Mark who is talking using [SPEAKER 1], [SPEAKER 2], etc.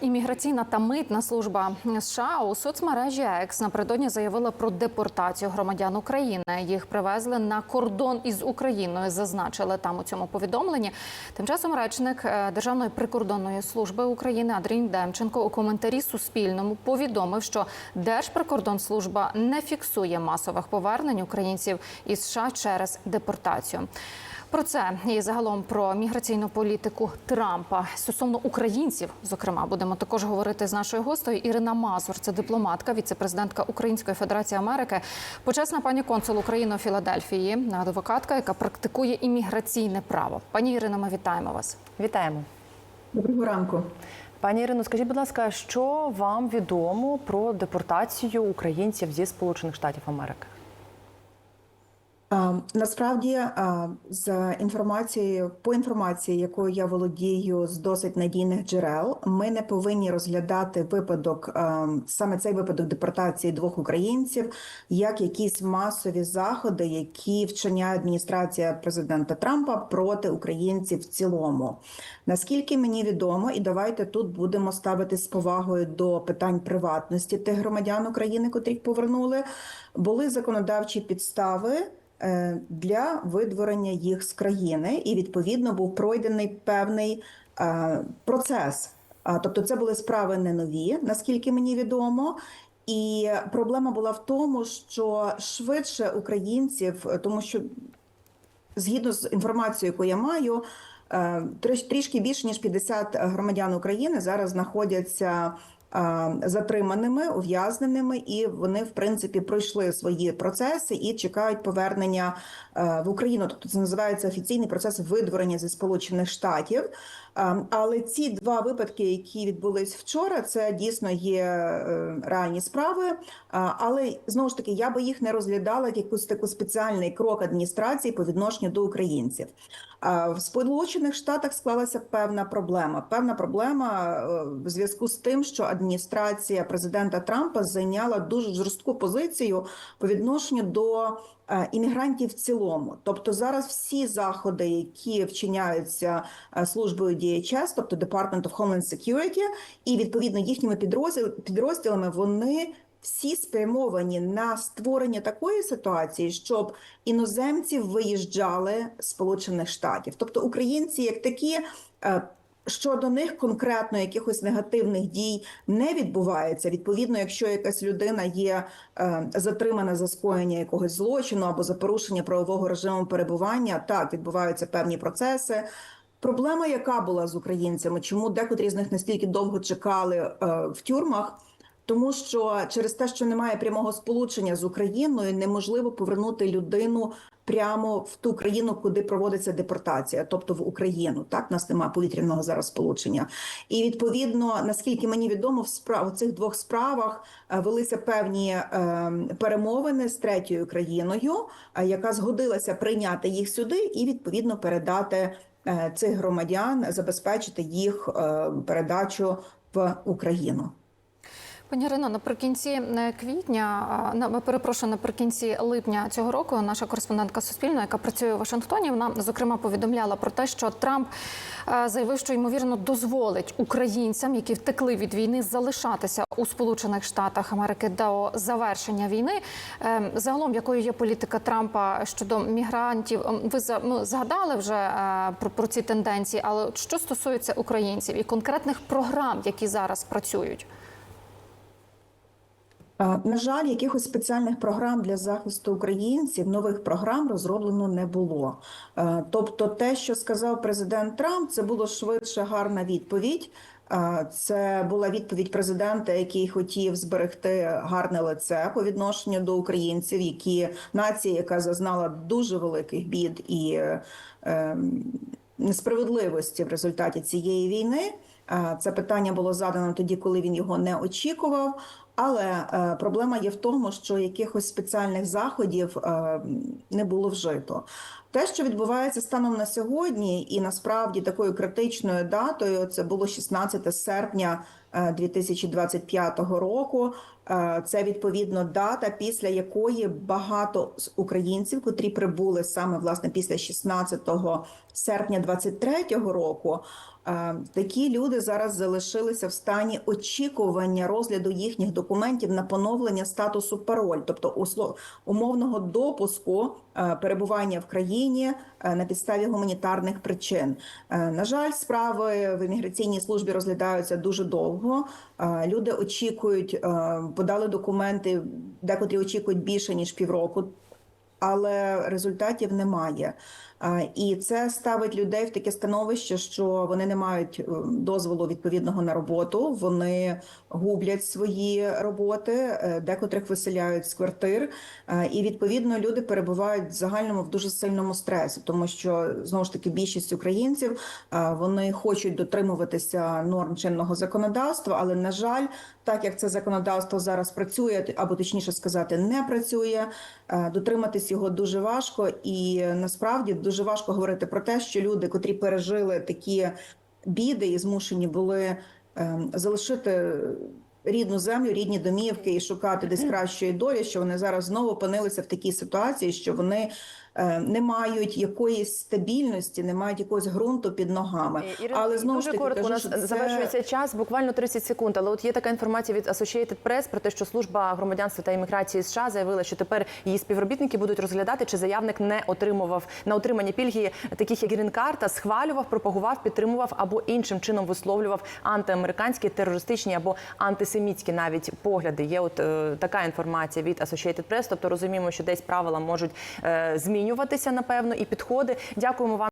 [SPEAKER 1] імміграційна та митна служба США у соцмережі X напередодні заявила про депортацію громадян України. Їх привезли на кордон із Україною. Зазначили там у цьому повідомленні. Тим часом речник е, Державної прикордонної служби України Андрій Демченко у коментарі Суспільному повідомив, що Держприкордонслужба не фіксує масових повернень українців із США через депортацію. Про це і загалом про міграційну політику Трампа стосовно українців. Зокрема, будемо також говорити з нашою гостею Ірина Мазур. Це дипломатка, віце-президентка Української Федерації Америки, почесна пані консул України у Філадельфії, адвокатка, яка практикує імміграційне право. Пані Ірино, ми вітаємо вас.
[SPEAKER 2] Вітаємо.
[SPEAKER 3] Доброго ранку.
[SPEAKER 2] Пані Ірино, скажіть, будь ласка, що вам відомо про депортацію українців зі Сполучених Штатів Америки?
[SPEAKER 3] Насправді, за інформацією по інформації, якою я володію з досить надійних джерел, ми не повинні розглядати випадок саме цей випадок депортації двох українців як якісь масові заходи, які вчиняє адміністрація президента Трампа проти українців в цілому. Наскільки мені відомо, і давайте тут будемо ставити з повагою до питань приватності тих громадян України, котрих повернули, були законодавчі підстави. Е, Для видворення їх з країни, і відповідно був пройдений певний е, процес. Тобто, це були справи не нові, наскільки мені відомо. І проблема була в тому, що швидше українців, тому що згідно з інформацією, яку я маю, е, трішки більше ніж 50 громадян України зараз знаходяться затриманими, ув'язненими, і вони, в принципі, пройшли свої процеси і чекають повернення е, в Україну. Тобто це називається офіційний процес видворення зі Сполучених Штатів. Е, Але ці два випадки, які відбулись вчора, це дійсно є е, реальні справи. Е, Але знову ж таки, я би їх не розглядала як якийсь таку спеціальний крок адміністрації по відношенню до українців. В Сполучених Штатах склалася певна проблема. Певна проблема е, в зв'язку з тим, що адміністрація президента Трампа зайняла дуже жорстку позицію по відношенню до е, іммігрантів в цілому. Тобто зараз всі заходи, які вчиняються е, службою DHS, тобто Department of Homeland Security, і відповідно їхніми підрозділ- підрозділами, вони всі спрямовані на створення такої ситуації, щоб іноземці виїжджали з Сполучених Штатів, тобто українці, як такі. Щодо них конкретно якихось негативних дій не відбувається. Відповідно, якщо якась людина є е, затримана за скоєння якогось злочину або за порушення правового режиму перебування, так відбуваються певні процеси. Проблема, яка була з українцями, чому декотрі з них настільки довго чекали е, в тюрмах? Тому що через те, що немає прямого сполучення з Україною, неможливо повернути людину прямо в ту країну, куди проводиться депортація, тобто в Україну. Так, У нас немає повітряного зараз сполучення. І відповідно, наскільки мені відомо, в справ в цих двох справах е, велися певні е, перемовини з третьою країною, е, яка згодилася прийняти їх сюди і відповідно передати е, цих громадян, забезпечити їх передачу в Україну.
[SPEAKER 1] Пані Ірино, наприкінці е, квітня, на перепрошую, наприкінці липня цього року, наша кореспондентка Суспільного, яка працює у Вашингтоні, вона зокрема повідомляла про те, що Трамп е, заявив, що ймовірно дозволить українцям, які втекли від війни, залишатися у Сполучених Штатах Америки до завершення війни. Е, Загалом, якою є політика Трампа щодо мігрантів, Ем, ви згадали вже е, про ці тенденції, але що стосується українців і конкретних програм, які зараз працюють.
[SPEAKER 3] На жаль, якихось спеціальних програм для захисту українців, нових програм розроблено не було. Тобто, те, що сказав президент Трамп, це було швидше гарна відповідь. Це була відповідь президента, який хотів зберегти гарне лице по відношенню до українців, які нація, яка зазнала дуже великих бід і ем, несправедливості в результаті цієї війни. Це питання було задано тоді, коли він його не очікував. Але е, проблема є в тому, що якихось спеціальних заходів е, не було вжито. Те, що відбувається станом на сьогодні, і насправді такою критичною датою, це було 16 серпня е, 2025 року. Е, Це відповідно дата, після якої багато з українців, котрі прибули саме власне після 16 серпня 2023 року, Такі люди зараз залишилися в стані очікування розгляду їхніх документів на поновлення статусу пароль, тобто умовного допуску е, перебування в країні е, на підставі гуманітарних причин. Е, На жаль, справи в імміграційній службі розглядаються дуже довго. Люди очікують, подали документи, декотрі очікують більше ніж півроку але результатів немає. І це ставить людей в таке становище, що вони не мають е, дозволу відповідного на роботу, вони гублять свої роботи, е, декотрих виселяють з квартир, Е, і відповідно люди перебувають в загальному в дуже сильному стресі, тому що знову ж таки більшість українців вони хочуть дотримуватися норм чинного законодавства, але на жаль, так як це законодавство зараз працює, або точніше сказати, не працює, дотриматись його дуже важко, і насправді дуже важко говорити про те, що люди, котрі пережили такі біди і змушені були е, залишити. Рідну землю, рідні домівки і шукати десь кращої долі, що вони зараз знову опинилися в такій ситуації, що вони не мають якоїсь стабільності, не мають якогось ґрунту під ногами.
[SPEAKER 2] Ірина,
[SPEAKER 3] Але знову
[SPEAKER 2] дуже
[SPEAKER 3] ж таки
[SPEAKER 2] коротко, у нас
[SPEAKER 3] це-
[SPEAKER 2] завершується час, буквально 30 секунд. Але от є така інформація від Associated Press про те, що служба громадянства та імміграції США заявила, що тепер її співробітники будуть розглядати, чи заявник не отримував на отримання пільги, таких як грін-карта, схвалював, пропагував, підтримував або іншим чином висловлював антиамериканські, терористичні або антисемітські навіть погляди. Є от е, така інформація від Associated Press, Тобто розуміємо, що десь правила можуть е, змінюватися напевно і підходи. Дякуємо вам.